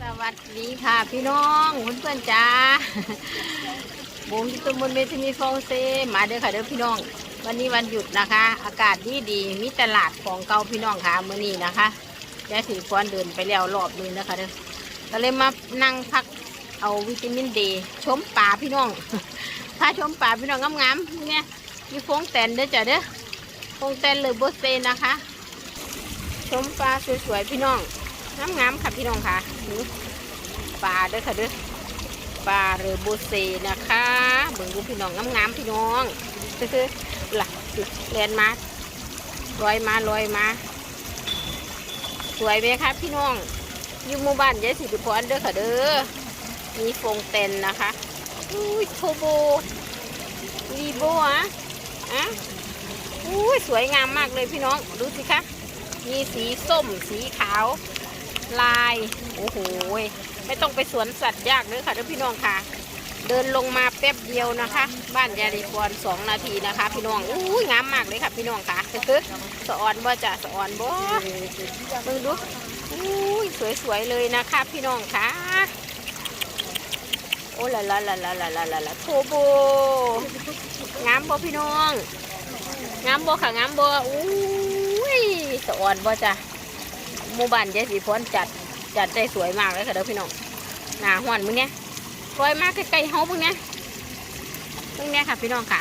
สวัสดีค่ะพี่น้องเพื่อนๆจ้าบุ้งที่ตำบลเมทินีฟองเซมาเด้อค่ะเด้อพี่น้อง วันนี้วันหยุดนะคะ อากาศดีดีมีตลาดของเก่าพี่น้องค่ะมื้อนี้นะคะยายสิริพรเดินไปแล้วรอบนึงนะคะเด้อก็เลยมานั่งพักเอาวิตามินดีชมป่าพี่น้องถ้าชมป่าพี่น้องงามๆเนี่ยมีฟงแตนเด้อจ้ะเด้อฟงแตนหรือโบเซนะคะ ชมปลาสวยๆพี่น้อง งามๆค่ะพี่น้องค่ะปลาเด้อค่ะเด้อปลาเรือโบเซนะคะเบิ่งดูพี่น้องงามๆพี่น้องคือหลักแลนมาลอยมาลอยมา สวยไหมคะพี่น้องอยู่หมู่บ้านยายสิริพรเด้อค่ะเด้อมีฟงเต็นนะคะอุ้ยโทโบรีโบอะอะอุ้ยสวยงามมากเลยพี่น้องดูสิคะมีสีส้มสีขาว ลาย โอ้โหไม่ต้องไปสวนสัตว์ยากเลยค่ะท่านพี่น้องค่ะ เดินลงมาแป๊บเดียวนะคะ บ้านยาริพรสองนาทีนะคะ พี่น้องอู้ยงามมากเลยค่ะพี่น้องค่ะสะออนบ่จะสะออนบ่มึงดูอู้ยสวยๆเลยนะคะ พี่น้องค่ะโอ้ละละละละละละละละโทโบงามบ่พี่น้องงามบ่ค่ะงามบ่อู้ยสะออนบ่จ้ะ มู่บ้านยายสีพรจัดจัดได้สวยมากเลยค่ะเด้อพี่น้องหนาห้อนมึงเนี้ยปล่อยมากใกล้ๆเฮามึงเนี้ยมึงเนี้ยค่ะ พี่น้องค่ะ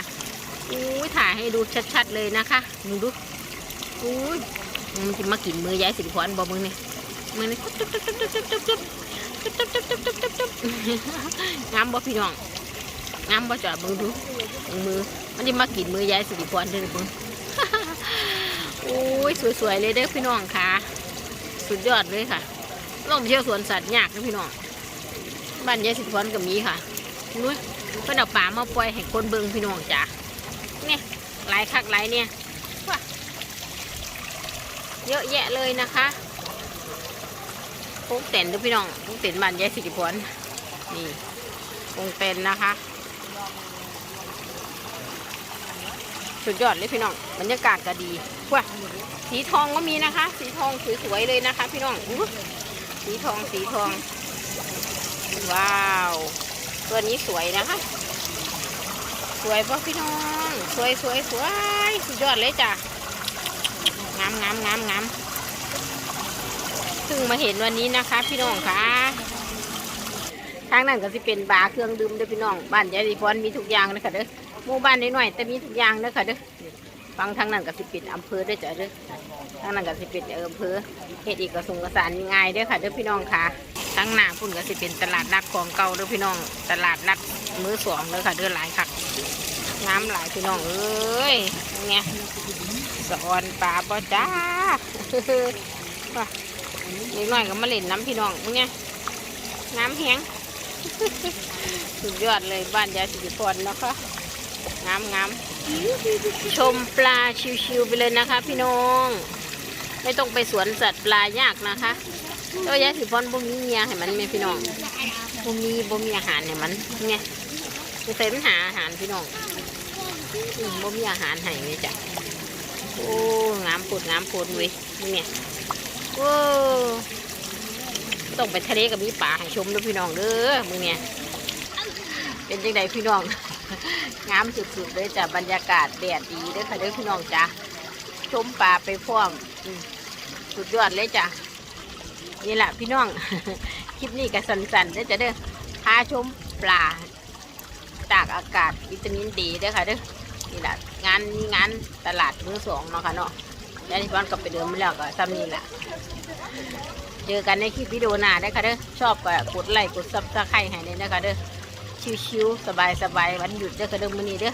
อู้ยถ่ายให้ดูชัดๆเลยนะคะมึงดูอู้ยมันจะมากินมือยายสิริพรบ่มึงเนี่ยมึงเนี่ยจุ๊บจุ๊บจุ๊บจุ๊บจุ๊บจุ๊บจุ๊บจุ๊บจุ๊บจุ๊บจุ๊บจุ๊บจุ๊บงามบ่พี่น้องงามบ่จ้ะมึงดูมือมันจะมากินมือยายสิริพรเด้อเพิ่งโอ้ยสวยๆเลยเด้อพี่น้องค่ะ สุดยอดเลยค่ะลองเที่ยวสวนสัตว์ยากนะพี่น้องบ้านยายสิริพรก็มีค่ะนุ้ยเพื่อนเอาป่ามาปล่อยให้คนเบิงพี่น้องจ้ะเนี่ยหลายคักหลายเนี่ยเยอะแยะเลยนะคะโค้งเต็นด้อพี่น้องโค้งเต็นบ้านยายสิริพรนี่โค้งเต็นนะคะสุดยอดเลยพี่น้องบรรยากาศก็ดี ว้าสีทองก็มีนะคะ สีทองสวยๆเลยนะคะ พี่น้องอสีทองสีทอง ว้าว ตัวนี้สวยนะคะ สวยป่ะพี่น้อง สวยสวยสวยสุดยอดเลยจ้ะงามงามงามงามเพิ่งมาเห็นวันนี้นะคะ พี่น้องค่ะทางนั้นก็จะเป็นบาร์เครื่องดื่มเด้อพี่น้องบ้านยายดีพรมีทุกอย่างเลยค่ะเด้อหมู่บ้านน้อยๆแต่มีทุกอย่างเด้อค่ะเด้อ ฟังทางนั้นก็สิปิดอำเภอด้อจ้ะเด้อทางนั้นก็สิปิดอำเภอเฮ็ดอีกกระสุงกระสานง่ายเด้อค่ะเด้อพี่น้องค่ะทางหน้าพุ่นก็สิเป็นตลาดนัดของเก่าเด้อพี่น้อง ตลาดนัดมือสองเด้อค่ะเด้อหลายคักน้ำหลายพี่น้องเอ้ยเนี่ยสอนปลาบ่จ้าว่ะเด็กน้อยก็มาเล่นน้ำพี่น้องเนี่ยน้ำแห้งสุดยอดเลยบ้านยายสิริพรนะคะงามงาม ชมปลาชิวๆไปเลยนะคะ พี่น้อง ไม่ต้องไปสวนสัตว์ปลายากนะคะตัวยายสิริพรบ่มีเมียให้มันแม่พี่น้องบ่มีบ่มีอาหารให้มันเนี่ยมันใส่มันหาอาหารพี่น้องบ่มีอาหารให้เลยจ้ะโอ้งามปวดงามปวดเว้ยเนี่ยโอ้ต้องไปทะเลกับมีป่าให้ชมด้วยพี่น้องเด้อมึงเนี่ยเป็นจังไดพี่น้อง งามสุดๆเลยจ้ะบรรยากาศแดดดีด้อค่ะเด้อพี่น้องจ้ะชมป่าไปพร้อมสุดยอดเลยจ้ะนี่แหละพี่น้อง คลิปนี้ก็สั้นๆเด้อจ้ะเด้อพาชมปลาตากอากาศวิตามินดีด้อค่ะเด้อนี่แหละงานงานตลาดมือสองเนาะค่ะเนาะยายที่บ้านก็ไปเดินมแล้วก็ซ้ำนี่แหละเจอกันในคลิปวิดีโอหน้าได้ค่ะเด้อชอบก็กดไลค์กดซับสไครต์ให้เลยนะคะเด้อ ชิวๆสบายๆวันหยุดเด้อกระเดิมมือนี้เด้อ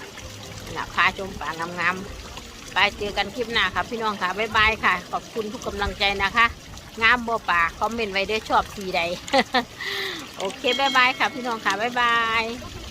น่ะพาชมป่างามๆไปเจอกันคลิปหน้าค่ะพี่น้องค่ะบ๊ายบายค่ะ ขอบคุณทุกกำลังใจนะคะ งามบ่ป่าคอมเมนต์ไว้ด้วยชอบสีใด โอเคบ๊ายบายค่ะพี่น้องค่ะบ๊ายบาย